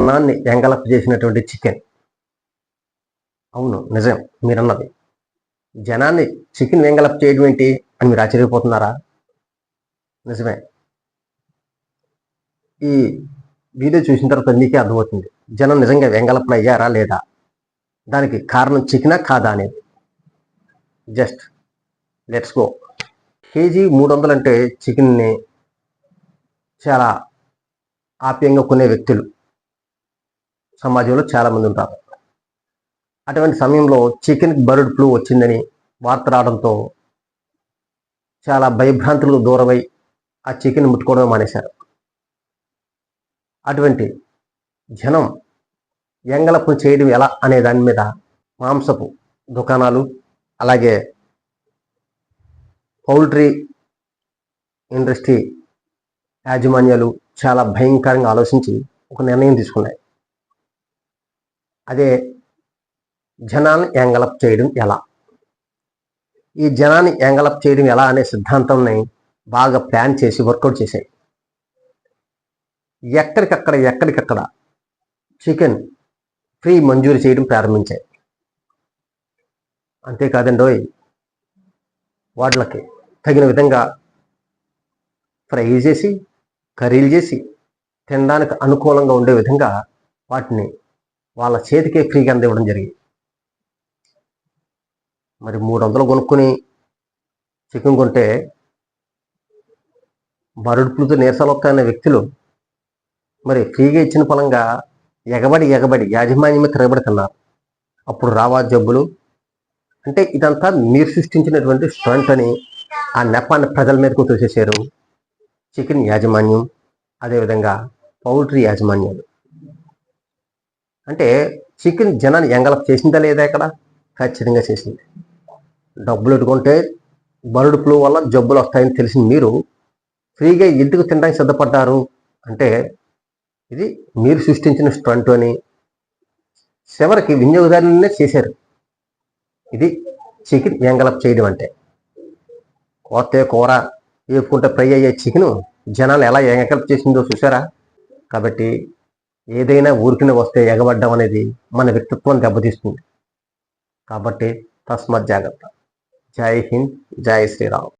అన్నాన్ని ఎంగలప్ చేసినటువంటి చికెన్ అవును నిజం. మీరన్నది. జనాన్ని చికెన్ ఎంగలప్ చేయడం ఏంటి అని మీరు ఆశ్చర్యపోతున్నారా? నిజమే. ఈ వీడియో చూసిన తర్వాత మీకే అర్థమవుతుంది. జనం నిజంగా వెంగళపన అయ్యారా లేదా? దానికి కారణం చికెనా కాదా అనేది. జస్ట్ లెట్స్ గో కేజీ మూడు వందలు అంటే చికెన్ని చాలా ఆప్యంగా కొనే వ్యక్తులు. సమాజంలో చాలామంది ఉంటారు అటువంటి సమయంలో చికెన్ బర్డ్ ఫ్లూ వచ్చిందని వార్త రావడంతో చాలా భయభ్రాంతులకు దూరమై ఆ చికెన్ ముట్టుకోవడం మానేశారు. అటువంటి జనం ఎంగలపు చేయడం ఎలా అనే దాని మీద మాంసపు దుకాణాలు అలాగే పౌల్ట్రీ ఇండస్ట్రీ యాజమాన్యాలు చాలా భయంకరంగా ఆలోచించి ఒక నిర్ణయం తీసుకున్నాయి. అదే జనాన్ని ఎంగలప్ చేయడం ఎలా? ఈ జనాన్ని ఎంగలప్ చేయడం ఎలా అనే సిద్ధాంతంని బాగా ప్లాన్ చేసి వర్కౌట్ చేశాయి. ఎక్కడికక్కడ ఎక్కడికక్కడ చికెన్ ఫ్రీ మంజూరు చేయడం ప్రారంభించాయి. అంతేకాదండి వాటికి తగిన విధంగా ఫ్రై చేసి కర్రీలు చేసి తినడానికి అనుకూలంగా ఉండే విధంగా వాటిని వాళ్ళ చేతికే ఫ్రీగా అందివ్వడం జరిగింది. మరి మూడు వందలు కొనుక్కొని చికెన్ కొంటే బరుడుపులతో నీరసాలు అనే వ్యక్తులు మరి ఫ్రీగా ఇచ్చిన ఫలంగా ఎగబడి ఎగబడి యాజమాన్యమే తిరగబడుతున్నారు. అప్పుడు రావా జబ్బులు అంటే ఇదంతా మీరు సృష్టించినటువంటి స్టంట్ అని ఆ నెపాన్ని ప్రజల మీదకు తోసేసారు చికెన్ యాజమాన్యం అదేవిధంగా పౌల్ట్రీ యాజమాన్యాలు. అంటే చికెన్ జనాన్ని ఎంగలప్ చేసిందా లేదా ఇక్కడ? ఖచ్చితంగా చేసింది. డబ్బులు ఎట్టుకుంటే బరుడు ఫ్లూ వల్ల జబ్బులు వస్తాయని తెలిసిన మీరు ఫ్రీగా ఎందుకు తినడానికి సిద్ధపడ్డారు అంటే ఇది మీరు సృష్టించిన స్టంట్ అని చివరికి వినియోగదారులనే చేశారు. ఇది చికెన్ ఎంగలప్ చేయడం అంటే. కొత్త కూర వేపుకుంటే ఫ్రై అయ్యే చికెన్ జనాలు ఎలా ఎంగలప్ చేసిందో చూసారా కాబట్టి ఏదైనా ఊరికిన వస్తే ఎగబడ్డం అనేది మన వ్యక్తిత్వం దెబ్బతీస్తుంది. కాబట్టి తస్మత్ జాగ్రత్త. జై హింద్ జై శ్రీరామ్.